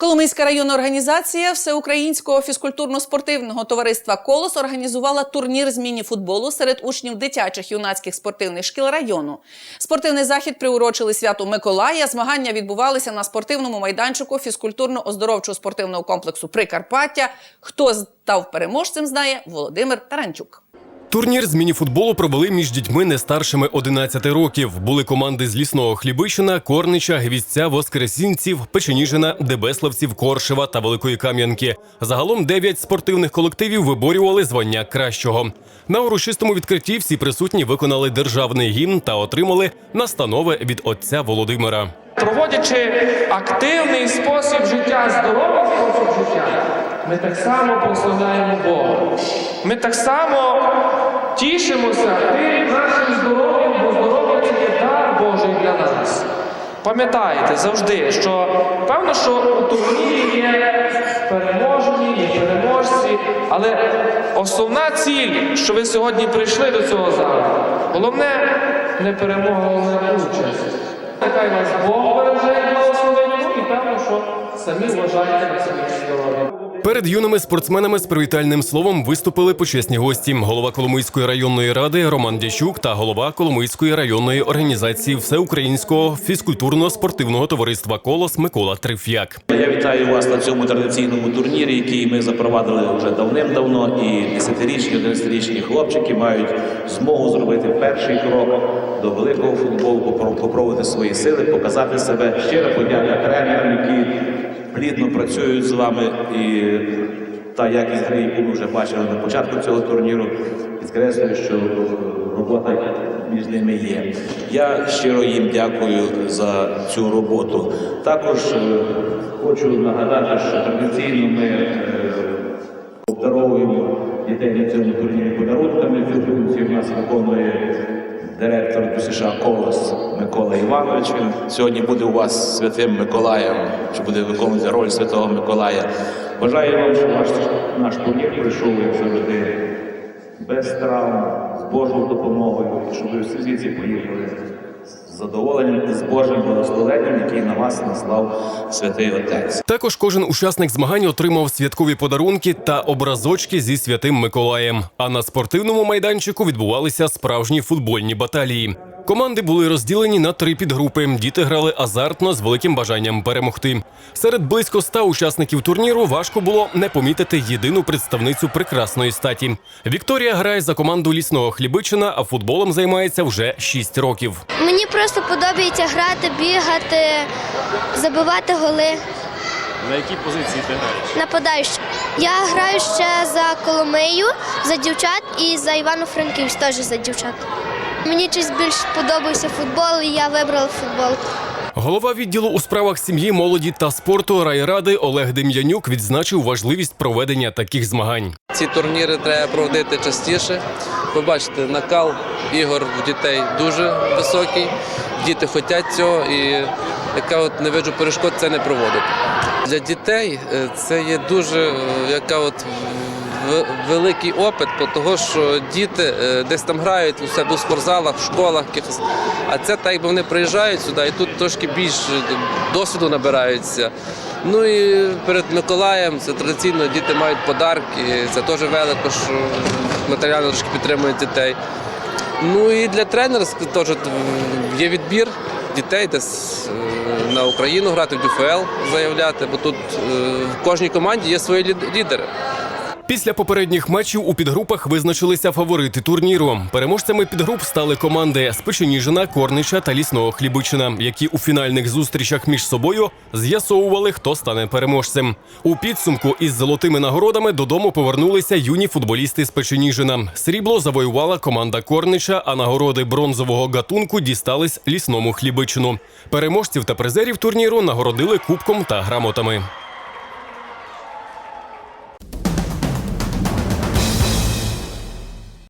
Коломийська районна організація Всеукраїнського фізкультурно-спортивного товариства Колос організувала турнір з міні-футболу серед учнів дитячих юнацьких спортивних шкіл району. Спортивний захід приурочили святу Миколая. Змагання відбувалися на спортивному майданчику фізкультурно-оздоровчого спортивного комплексу Прикарпаття. Хто став переможцем, знає Володимир Таранчук. Турнір з мініфутболу провели між дітьми не старшими 11 років. Були команди з лісного Хлібищина, Корнича, Гвіздця, Воскресінців, Печеніжина, Дебеславців, Коршева та Великої Кам'янки. Загалом дев'ять спортивних колективів виборювали звання кращого. На урочистому відкритті всі присутні виконали державний гімн та отримали настанови від отця Володимира. Проводячи активний спосіб життя, здоровий спосіб життя, ми так само прославляємо Бога. Ми так само тішимося тим нашим здоров'ям, бо здоров'я це є дар Божий для нас. Пам'ятайте завжди, що певно, що у турнірі є переможені, є переможці, але основна ціль, що ви сьогодні прийшли до цього залу, головне не перемога, головне участь. Нехай вас Бог береже і благословить, і певно, що самі вважаєте на своє здоров'я. Перед юними спортсменами з привітальним словом виступили почесні гості: голова Коломийської районної ради Роман Дячук та голова Коломийської районної організації Всеукраїнського фізкультурно-спортивного товариства Колос Микола Триф'як. Я вітаю вас на цьому традиційному турнірі, який ми запровадили вже давним-давно. І 10-річні, 11-річні хлопчики мають змогу зробити перший крок до великого футболу, попро- попробувати свої сили, показати себе. Щира подяка тренерам, які плідно працюють з вами. І та якість гри, яку ми вже бачили на початку цього турніру, підкреслюю, що робота між ними є. Я щиро їм дякую за цю роботу. Також е, хочу нагадати, що традиційно ми е, обдаровуємо дітей на цьому турнірі подарунками. Цю функцію в нас виконує директор ДЮСШ Колос Микола Іванович. Він сьогодні буде у вас святим Миколаєм, що буде виконувати роль святого Миколая. Бажаю вам, щоб наш, наш турнір прийшов, як завжди, без травм, з Божою допомогою, щоб ви всі звідси поїхали задоволенням і з Божим благословенням, який на вас наслав святий Отець. Також кожен учасник змагань отримав святкові подарунки та образочки зі святим Миколаєм. А на спортивному майданчику відбувалися справжні футбольні баталії. Команди були розділені на три підгрупи. Діти грали азартно з великим бажанням перемогти. Серед близько ста учасників турніру важко було не помітити єдину представницю прекрасної статі. Вікторія грає за команду лісного Хлібичина, а футболом займається вже 6 років. Мені просто подобається грати, бігати, забивати голи. На якій позиції ти граєш? Нападаючи. Я граю ще за Коломию, за дівчат і за Івано-Франківськ теж за дівчат. Мені щось більш подобається футбол, і я вибрала футбол. Голова відділу у справах сім'ї, молоді та спорту райради Олег Дем'янюк відзначив важливість проведення таких змагань. Ці турніри треба проводити частіше. Ви бачите, накал ігор в дітей дуже високий. Діти хочуть цього, і яка от не виджу перешкод це не проводити. Для дітей е, це є дуже е, яка от великий опит, того, що діти е, десь там грають у себе у спортзалах, в школах, а це так, якби вони приїжджають сюди і тут трошки більш е, досвіду набираються. Ну і перед Миколаєм це традиційно діти мають подарки. Це теж велико, що матеріально трошки підтримують дітей. Ну і для тренера теж є відбір дітей десь е, на Україну грати в ДЮФЛ заявляти, бо тут в кожній команді є свої лідери. Після попередніх матчів у підгрупах визначилися фаворити турніру. Переможцями підгруп стали команди з Печеніжина, Корнича та Лісного Хлібичина, які у фінальних зустрічах між собою з'ясовували, хто стане переможцем. У підсумку із золотими нагородами додому повернулися юні футболісти з Печеніжина. Срібло завоювала команда Корнича, а нагороди бронзового гатунку дістались лісному хлібичину. Переможців та призерів турніру нагородили кубком та грамотами.